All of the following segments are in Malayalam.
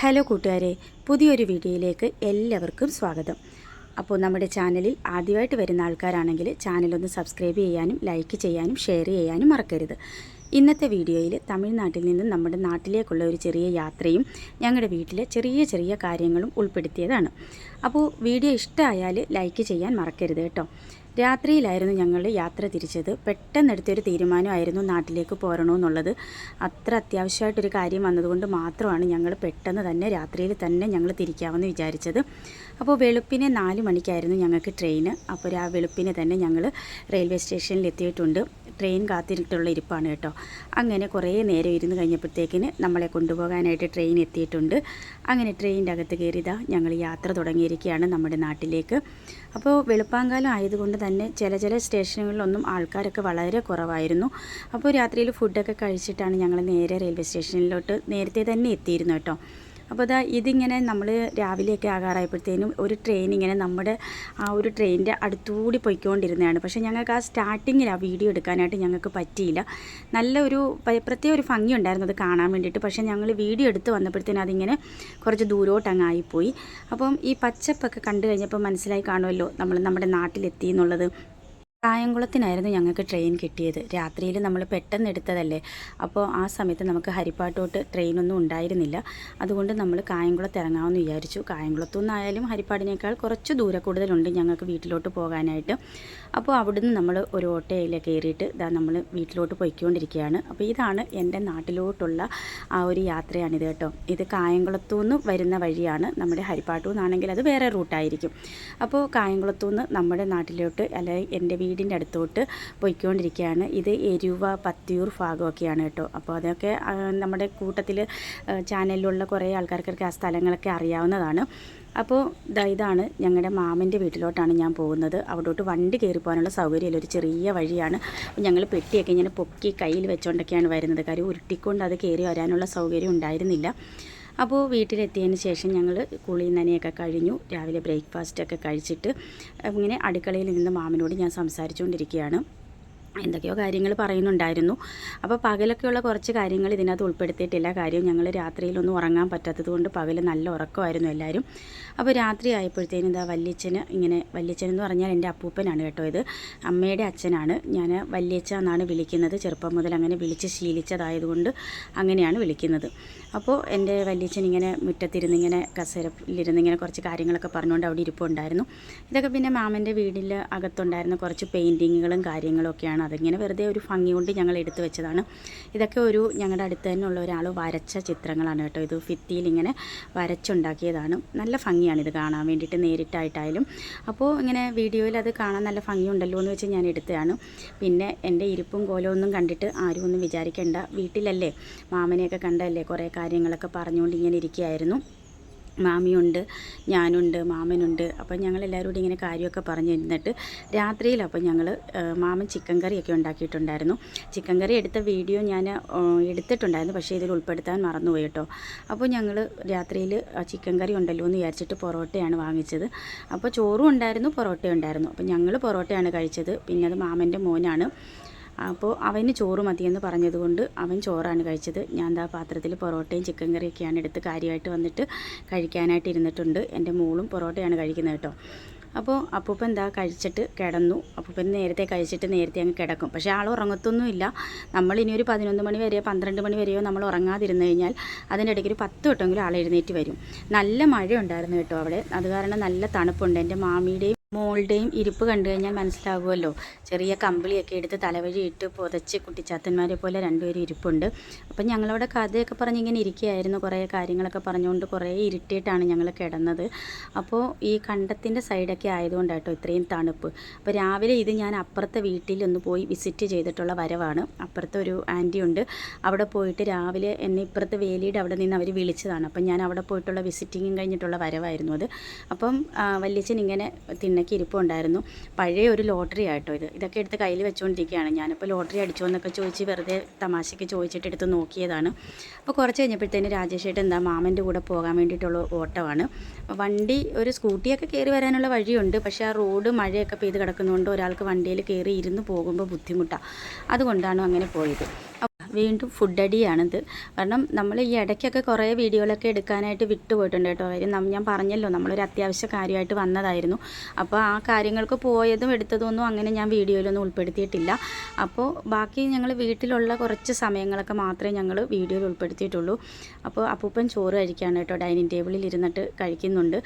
ഹലോ കൂട്ടുകാരെ പുതിയൊരു വീഡിയോയിലേക്ക് എല്ലാവർക്കും സ്വാഗതം. അപ്പോൾ നമ്മുടെ ചാനലിൽ ആദ്യമായിട്ട് വരുന്ന ആൾക്കാരാണെങ്കിൽ ചാനലൊന്ന് സബ്സ്ക്രൈബ് ചെയ്യാനും ലൈക്ക് ചെയ്യാനും ഷെയർ ചെയ്യാനും മറക്കരുത്. ഇന്നത്തെ വീഡിയോയിൽ തമിഴ്നാട്ടിൽ നിന്ന് നമ്മുടെ നാട്ടിലേക്കുള്ള ഒരു ചെറിയ യാത്രയും ഞങ്ങളുടെ വീട്ടിലെ ചെറിയ ചെറിയ കാര്യങ്ങളും ഉൾപ്പെടുത്തിയതാണ്. അപ്പോൾ വീഡിയോ ഇഷ്ടമായാൽ ലൈക്ക് ചെയ്യാൻ മറക്കരുത് കേട്ടോ. രാത്രിയിലായിരുന്നു ഞങ്ങൾ യാത്ര തിരിച്ചത്. പെട്ടെന്ന് പെട്ടെന്നെടുത്തൊരു തീരുമാനമായിരുന്നു നാട്ടിലേക്ക് പോരണമെന്നുള്ളത്. അത്ര അത്യാവശ്യമായിട്ടൊരു കാര്യം വന്നതുകൊണ്ട് മാത്രമാണ് ഞങ്ങൾ പെട്ടെന്ന് തന്നെ രാത്രിയിൽ തന്നെ ഞങ്ങൾ തിരിക്കാമെന്ന് വിചാരിച്ചത്. അപ്പോൾ വെളുപ്പിനെ നാല് മണിക്കായിരുന്നു ഞങ്ങൾക്ക് ട്രെയിൻ അപ്പോൾ ആ വെളുപ്പിനെ തന്നെ ഞങ്ങൾ റെയിൽവേ സ്റ്റേഷനിൽ എത്തിയിട്ടുണ്ട്. ട്രെയിൻ കാത്തിരിട്ടുള്ള ഇരിപ്പാണ് കേട്ടോ. അങ്ങനെ കുറേ നേരം ഇരുന്ന് കഴിഞ്ഞപ്പോഴത്തേക്കിന് നമ്മളെ കൊണ്ടുപോകാനായിട്ട് ട്രെയിൻ എത്തിയിട്ടുണ്ട്. അങ്ങനെ ട്രെയിനിന്റെ അകത്ത് കയറിയതാ ഞങ്ങൾ യാത്ര തുടങ്ങിയിരിക്കുകയാണ് നമ്മുടെ നാട്ടിലേക്ക്. അപ്പോൾ വെളുപ്പാങ്കാലം ആയതുകൊണ്ട് തന്നെ ചില ചില സ്റ്റേഷനുകളിലൊന്നും ആൾക്കാരൊക്കെ വളരെ കുറവായിരുന്നു. അപ്പോൾ രാത്രിയിൽ ഫുഡൊക്കെ കഴിച്ചിട്ടാണ് ഞങ്ങൾ നേരെ റെയിൽവേ സ്റ്റേഷനിലോട്ട് നേരത്തെ തന്നെ എത്തിയിരുന്നു കേട്ടോ. അപ്പോൾ അതാ ഇതിങ്ങനെ നമ്മൾ രാവിലെയൊക്കെ ആകാറായപ്പോഴത്തേനും ഒരു ട്രെയിൻ ഇങ്ങനെ നമ്മുടെ ആ ഒരു ട്രെയിനിന്റെ അടുത്തുകൂടി പോയിക്കൊണ്ടിരുന്നതാണ്. പക്ഷേ ഞങ്ങൾക്ക് ആ സ്റ്റാർട്ടിങ്ങിൽ ആ വീഡിയോ എടുക്കാനായിട്ട് ഞങ്ങൾക്ക് പറ്റിയില്ല. നല്ല ഒരു പ്രത്യേക ഒരു ഭംഗി ഉണ്ടായിരുന്നു അത് കാണാൻ വേണ്ടിയിട്ട്. പക്ഷേ ഞങ്ങൾ വീഡിയോ എടുത്ത് വന്നപ്പോഴത്തേനും അതിങ്ങനെ കുറച്ച് ദൂരോട്ട് അങ്ങ് ആയിപ്പോയി. അപ്പം ഈ പച്ചപ്പൊക്കെ കണ്ടു കഴിഞ്ഞപ്പോൾ മനസ്സിലായി കാണുമല്ലോ നമ്മൾ നമ്മുടെ നാട്ടിലെത്തി എന്നുള്ളത്. കായംകുളത്തിനായിരുന്നു ഞങ്ങൾക്ക് ട്രെയിൻ കിട്ടിയത്. രാത്രിയിൽ നമ്മൾ പെട്ടെന്ന് എടുത്തതല്ലേ. അപ്പോൾ ആ സമയത്ത് നമുക്ക് ഹരിപ്പാട്ടോട്ട് ട്രെയിനൊന്നും ഉണ്ടായിരുന്നില്ല. അതുകൊണ്ട് നമ്മൾ കായംകുളത്ത് ഇറങ്ങാമെന്ന് വിചാരിച്ചു. കായംകുളത്തു നിന്നായാലും ഹരിപ്പാടിനേക്കാൾ കുറച്ച് ദൂരെ കൂടുതലുണ്ട് ഞങ്ങൾക്ക് വീട്ടിലോട്ട് പോകാനായിട്ട്. അപ്പോൾ അവിടുന്ന് നമ്മൾ ഒരു ഓട്ടോയിൽ കയറിയിട്ട് ഇതാ നമ്മൾ വീട്ടിലോട്ട് പോയിക്കൊണ്ടിരിക്കുകയാണ്. അപ്പോൾ ഇതാണ് എന്റെ നാട്ടിലോട്ടുള്ള ആ ഒരു യാത്രയാണിത് കേട്ടോ. ഇത് കായംകുളത്തു നിന്ന് വരുന്ന വഴിയാണ് നമ്മുടെ ഹരിപ്പാട്ടു നിന്നാണെങ്കിൽ അത് വേറെ റൂട്ടായിരിക്കും. അപ്പോൾ കായംകുളത്തു നിന്ന് നമ്മുടെ നാട്ടിലോട്ട് അല്ലെങ്കിൽ എന്റെ വീടിന്റെ അടുത്തോട്ട് പോയിക്കൊണ്ടിരിക്കുകയാണ്. ഇത് എരുവ പത്തിയൂർ ഭാഗമൊക്കെയാണ് കേട്ടോ. അപ്പോൾ അതൊക്കെ നമ്മുടെ കൂട്ടത്തിൽ ചാനലിലുള്ള കുറേ ആൾക്കാർക്കൊക്കെ ആ സ്ഥലങ്ങളൊക്കെ അറിയാവുന്നതാണ്. അപ്പോൾ ഇതാണ് ഞങ്ങളുടെ മാമന്റെ വീട്ടിലോട്ടാണ് ഞാൻ പോകുന്നത്. അവിടോട്ട് വണ്ടി കയറി പോകാനുള്ള സൗകര്യമില്ല. ഒരു ചെറിയ വഴിയാണ്. ഞങ്ങൾ പെട്ടിയൊക്കെ ഇങ്ങനെ പൊക്കി കയ്യിൽ വെച്ചുകൊണ്ടൊക്കെയാണ് വരുന്നത്. കാര്യം ഉരുട്ടിക്കൊണ്ട് അത് കയറി വരാനുള്ള സൗകര്യം ഉണ്ടായിരുന്നില്ല. അപ്പോൾ വീട്ടിലെത്തിയതിന് ശേഷം ഞങ്ങൾ കുളി നനയൊക്കെ കഴിഞ്ഞു. രാവിലെ ബ്രേക്ക്ഫാസ്റ്റൊക്കെ കഴിച്ചിട്ട് ഇങ്ങനെ അടുക്കളയിൽ നിന്ന് മാമിനോട് ഞാൻ സംസാരിച്ചുകൊണ്ടിരിക്കുകയാണ്. എന്തൊക്കെയോ കാര്യങ്ങൾ പറയുന്നുണ്ടായിരുന്നു. അപ്പോൾ പകലൊക്കെയുള്ള കുറച്ച് കാര്യങ്ങൾ ഇതിനകത്ത് ഉൾപ്പെടുത്തിയിട്ടില്ല. കാര്യം ഞങ്ങൾ രാത്രിയിലൊന്നും ഉറങ്ങാൻ പറ്റാത്തത് കൊണ്ട് പകൽ നല്ല ഉറക്കമായിരുന്നു എല്ലാവരും അപ്പോൾ രാത്രി ആയപ്പോഴത്തേനും ഇതാ വല്യച്ഛന് ഇങ്ങനെ വല്യച്ഛൻ എന്ന് പറഞ്ഞാൽ എന്റെ അപ്പൂപ്പനാണ് കേട്ടോ ഇത്. അമ്മയുടെ അച്ഛനാണ്. ഞാൻ വല്യച്ഛ എന്നാണ് വിളിക്കുന്നത്. ചെറുപ്പം മുതൽ അങ്ങനെ വിളിച്ച് ശീലിച്ചതായതുകൊണ്ട് അങ്ങനെയാണ് വിളിക്കുന്നത്. അപ്പോൾ എന്റെ വല്യച്ഛൻ ഇങ്ങനെ മുറ്റത്തിരുന്ന് ഇങ്ങനെ കസേരയിലിരുന്ന് ഇങ്ങനെ കുറച്ച് കാര്യങ്ങളൊക്കെ പറഞ്ഞുകൊണ്ട് അവിടെ ഇരിപ്പുണ്ടായിരുന്നു. ഇതൊക്കെ പിന്നെ മാമന്റെ വീടിൽ അകത്തുണ്ടായിരുന്ന കുറച്ച് പെയിന്റിങ്ങുകളും കാര്യങ്ങളും ഒക്കെയാണ് അതിങ്ങനെ വെറുതെ ഒരു ഭംഗി കൊണ്ട് ഞങ്ങൾ എടുത്തു വെച്ചതാണ്. ഇതൊക്കെ ഒരു ഞങ്ങളുടെ അടുത്ത് തന്നെ ഉള്ള ഒരാൾ വരച്ച ചിത്രങ്ങളാണ് കേട്ടോ. ഇത് ഫിത്തിയിൽ ഇങ്ങനെ വരച്ചുണ്ടാക്കിയതാണ്. നല്ല ഭംഗിയാണ് ഇത് കാണാൻ വേണ്ടിയിട്ട് നേരിട്ടായിട്ടായാലും. അപ്പോൾ ഇങ്ങനെ വീഡിയോയിൽ അത് കാണാൻ നല്ല ഭംഗിയുണ്ടല്ലോ എന്ന് വെച്ച് ഞാൻ എടുത്തതാണ്. പിന്നെ എന്റെ ഇരിപ്പും കോലമൊന്നും കണ്ടിട്ട് ആരും ഒന്നും വിചാരിക്കേണ്ട. വീട്ടിലല്ലേ? മാമനെയൊക്കെ കണ്ടല്ലേ? കുറേ കാര്യങ്ങളൊക്കെ പറഞ്ഞുകൊണ്ട് ഇങ്ങനെ ഇരിക്കുകയായിരുന്നു. മാമിയുണ്ട് ഞാനുണ്ട് മാമനുണ്ട്. അപ്പം ഞങ്ങൾ എല്ലാവരും കൂടി ഇങ്ങനെ കാര്യമൊക്കെ പറഞ്ഞു ഇരുന്നിട്ട് രാത്രിയിൽ അപ്പം ഞങ്ങൾ മാമൻ ചിക്കൻ കറിയൊക്കെ ഉണ്ടാക്കിയിട്ടുണ്ടായിരുന്നു. ചിക്കൻ കറി എടുത്ത വീഡിയോ ഞാൻ എടുത്തിട്ടുണ്ടായിരുന്നു പക്ഷേ ഇതിൽ ഉൾപ്പെടുത്താൻ മറന്നുപോയി കേട്ടോ. അപ്പോൾ ഞങ്ങൾ രാത്രിയിൽ ആ ചിക്കൻ കറി ഉണ്ടല്ലോ എന്ന് വിചാരിച്ചിട്ട് പൊറോട്ടയാണ് വാങ്ങിച്ചത്. അപ്പോൾ ചോറും ഉണ്ടായിരുന്നു പൊറോട്ടയും ഉണ്ടായിരുന്നു. അപ്പോൾ ഞങ്ങൾ പൊറോട്ടയാണ് കഴിച്ചത്. പിന്നെ അത് മാമന്റെ മോനാണ്. അപ്പോൾ അവന് ചോറ് മതിയെന്ന് പറഞ്ഞതുകൊണ്ട് അവൻ ചോറാണ് കഴിച്ചത്. ഞാൻ ദാ പാത്രത്തിൽ പൊറോട്ടയും ചിക്കൻ കറിയൊക്കെയാണ് എടുത്ത് കാര്യമായിട്ട് വന്നിട്ട് കഴിക്കാനായിട്ട് ഇരുന്നിട്ടുണ്ട്. എന്റെ മോളും പൊറോട്ടയാണ് കഴിക്കുന്നത് കേട്ടോ. അപ്പോൾ അപ്പൂപ്പൻ എന്താ കഴിച്ചിട്ട് കിടന്നു. അപ്പൂപ്പൻ നേരത്തെ കഴിച്ചിട്ട് നേരത്തെ അങ്ങ് കിടക്കും. പക്ഷേ ആൾ ഉറങ്ങത്തൊന്നുമില്ല. നമ്മൾ ഇനി ഒരു പതിനൊന്ന് മണി വരെയോ പന്ത്രണ്ട് മണി വരെയോ നമ്മൾ ഉറങ്ങാതിരുന്നു കഴിഞ്ഞാൽ അതിന്റെ ഇടയ്ക്ക് ഒരു പത്ത് വട്ടമെങ്കിലും ആൾ എഴുന്നേറ്റ് വരും. നല്ല മഴ ഉണ്ടായിരുന്നു കേട്ടോ അവിടെ. അത് കാരണം നല്ല തണുപ്പുണ്ട്. എന്റെ മാമിയുടെയും മോളുടെയും ഇരിപ്പ് കണ്ടു കഴിഞ്ഞാൽ മനസ്സിലാകുമല്ലോ. ചെറിയ കമ്പിളിയൊക്കെ എടുത്ത് തലവഴി ഇട്ട് പുതച്ച് കുട്ടിച്ചാത്തന്മാരെ പോലെ രണ്ടുപേരും ഇരിപ്പുണ്ട്. അപ്പം ഞങ്ങളവിടെ കഥയൊക്കെ പറഞ്ഞ് ഇങ്ങനെ ഇരിക്കുകയായിരുന്നു. കുറേ കാര്യങ്ങളൊക്കെ പറഞ്ഞുകൊണ്ട് കുറേ ഇരുട്ടിയിട്ടാണ് ഞങ്ങൾ കിടന്നത്. അപ്പോൾ ഈ കണ്ടത്തിന്റെ സൈഡൊക്കെ ആയതുകൊണ്ടാട്ടോ ഇത്രയും തണുപ്പ്. അപ്പോൾ രാവിലെ ഇത് ഞാൻ അപ്പുറത്തെ വീട്ടിൽ ഒന്ന് പോയി വിസിറ്റ് ചെയ്തിട്ടുള്ള വരവാണ്. അപ്പുറത്തെ ഒരു ആന്റി ഉണ്ട്. അവിടെ പോയിട്ട് രാവിലെ എന്നെ ഇപ്പുറത്തെ വേലിയുടെ അവിടെ നിന്ന് അവർ വിളിച്ചതാണ്. അപ്പം ഞാൻ അവിടെ പോയിട്ടുള്ള വിസിറ്റിങ്ങും കഴിഞ്ഞിട്ടുള്ള വരവായിരുന്നു അത്. അപ്പം വല്യച്ഛൻ ഇങ്ങനെ തിണ്ണയ്ക്ക് ഇരിപ്പുണ്ടായിരുന്നു. പഴയ ഒരു ലോട്ടറി ആയിട്ടോ ഇത്. ഇതൊക്കെ എടുത്ത് കയ്യിൽ വെച്ചുകൊണ്ടിരിക്കുകയാണ് ഞാനിപ്പോൾ ലോട്ടറി അടിച്ചോ എന്നൊക്കെ ചോദിച്ച് വെറുതെ തമാശയ്ക്ക് ചോദിച്ചിട്ട് എടുത്ത് നോക്കിയതാണ്. അപ്പോൾ കുറച്ച് കഴിഞ്ഞപ്പോഴത്തേന് രാജേഷ് ഏട്ടൻ എന്താ മാമന്റെ കൂടെ പോകാൻ വേണ്ടിയിട്ടുള്ള ഓട്ടമാണ്. വണ്ടി ഒരു സ്കൂട്ടിയൊക്കെ കയറി വരാനുള്ള വഴിയുണ്ട്. പക്ഷേ ആ റോഡ് മഴയൊക്കെ പെയ്ത് കിടക്കുന്നതുകൊണ്ട് ഒരാൾക്ക് വണ്ടിയിൽ കയറി ഇരുന്ന് പോകുമ്പോൾ ബുദ്ധിമുട്ടാണ് അതുകൊണ്ടാണ് അങ്ങനെ പോയത്. വീണ്ടും ഫുഡ് അടിയാണിത് കാരണം നമ്മൾ ഈ ഇടയ്ക്കൊക്കെ കുറേ വീഡിയോകളൊക്കെ എടുക്കാനായിട്ട് വിട്ടുപോയിട്ടുണ്ട് കേട്ടോ. കാര്യം ഞാൻ പറഞ്ഞല്ലോ നമ്മളൊരു അത്യാവശ്യ കാര്യമായിട്ട് വന്നതായിരുന്നു. അപ്പോൾ ആ കാര്യങ്ങൾക്ക് പോയതും എടുത്തതും ഒന്നും അങ്ങനെ ഞാൻ വീഡിയോയിലൊന്നും ഉൾപ്പെടുത്തിയിട്ടില്ല. അപ്പോൾ ബാക്കി ഞങ്ങൾ വീട്ടിലുള്ള കുറച്ച് സമയങ്ങളൊക്കെ മാത്രമേ ഞങ്ങൾ വീഡിയോയിൽ ഉൾപ്പെടുത്തിയിട്ടുള്ളൂ. അപ്പോൾ അപ്പൂപ്പൻ ചോറ് കഴിക്കുകയാണ് കേട്ടോ. ഡൈനിങ് ടേബിളിൽ ഇരുന്നിട്ട് കഴിക്കുന്നുണ്ട്.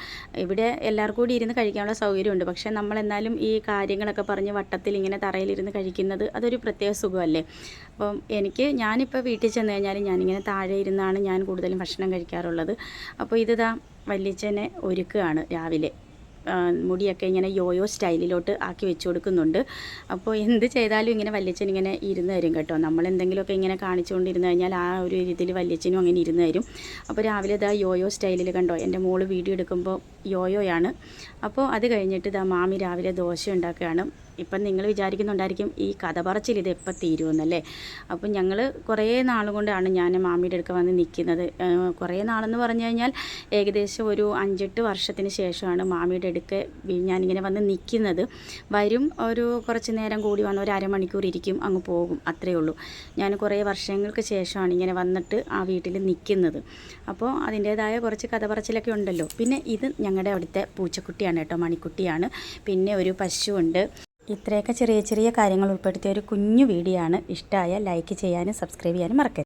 ഇവിടെ എല്ലാവർക്കും കൂടി ഇരുന്ന് കഴിക്കാനുള്ള സൗകര്യമുണ്ട്. പക്ഷേ നമ്മളെന്നാലും ഈ കാര്യങ്ങളൊക്കെ പറഞ്ഞ് വട്ടത്തിൽ ഇങ്ങനെ തറയിലിരുന്ന് കഴിക്കുന്നത് അതൊരു പ്രത്യേക സുഖമല്ലേ? അപ്പം എനിക്ക് ഞാനിപ്പോൾ വീട്ടിൽ ചെന്ന് കഴിഞ്ഞാൽ ഞാനിങ്ങനെ താഴെ ഇരുന്നാണ് ഞാൻ കൂടുതലും ഭക്ഷണം കഴിക്കാറുള്ളത്. അപ്പോൾ ഇതാ വല്യച്ഛനെ ഒരുക്കുകയാണ് രാവിലെ. മുടിയൊക്കെ ഇങ്ങനെ യോയോ സ്റ്റൈലിലോട്ട് ആക്കി വെച്ച് കൊടുക്കുന്നുണ്ട് അപ്പോൾ എന്ത് ചെയ്താലും ഇങ്ങനെ വല്യച്ഛൻ ഇങ്ങനെ ഇരുന്ന് തരും കേട്ടോ. നമ്മൾ എന്തെങ്കിലുമൊക്കെ ഇങ്ങനെ കാണിച്ചുകൊണ്ടിരുന്ന് കഴിഞ്ഞാൽ ആ ഒരു രീതിയിൽ വല്യച്ഛനും അങ്ങനെ ഇരുന്ന് തരും. അപ്പോൾ രാവിലെ ഇതാ യോയോ സ്റ്റൈലിൽ കണ്ടോ എന്റെ മോൾ വീഡിയോ എടുക്കുമ്പോൾ യോയോയാണ്. അപ്പോൾ അത് കഴിഞ്ഞിട്ട് ഇതാ മാമി രാവിലെ ദോശ ഉണ്ടാക്കുകയാണ്. ഇപ്പം നിങ്ങൾ വിചാരിക്കുന്നുണ്ടായിരിക്കും ഈ കഥ പറച്ചിൽ ഇത് എപ്പോൾ തീരുമെന്നല്ലേ? അപ്പം ഞങ്ങൾ കുറേ നാൾ കൊണ്ടാണ് ഞാൻ മാമിയുടെ അടുക്ക വന്ന് നിൽക്കുന്നത്. കുറേ നാളെന്ന് പറഞ്ഞു കഴിഞ്ഞാൽ ഏകദേശം ഒരു അഞ്ചെട്ട് വർഷത്തിന് ശേഷമാണ് മാമിയുടെ അടുക്ക വി- ഞാനിങ്ങനെ വന്ന് നിൽക്കുന്നത് വരും ഒരു കുറച്ച് നേരം കൂടി വന്ന് ഒരു അരമണിക്കൂർ ഇരിക്കും അങ്ങ് പോകും. അത്രയേ ഉള്ളൂ. ഞാൻ കുറേ വർഷങ്ങൾക്ക് ശേഷമാണ് ഇങ്ങനെ വന്നിട്ട് ആ വീട്ടിൽ നിൽക്കുന്നത് അപ്പോൾ അതിന്റേതായ കുറച്ച് കഥ പറച്ചിലൊക്കെ ഉണ്ടല്ലോ. പിന്നെ ഇത് ഞങ്ങളുടെ അവിടുത്തെ പൂച്ചക്കുട്ടിയാണ് കേട്ടോ മണിക്കുട്ടിയാണ്. പിന്നെ ഒരു പശുവുണ്ട്. ഇത്രയൊക്കെ ചെറിയ ചെറിയ കാര്യങ്ങൾ ഉൾപ്പെടുത്തിയ ഒരു കുഞ്ഞു വീഡിയോ ആണ്. ഇഷ്ടമായ ലൈക്ക് ചെയ്യാനും സബ്സ്ക്രൈബ് ചെയ്യാനും മറക്കരുത്.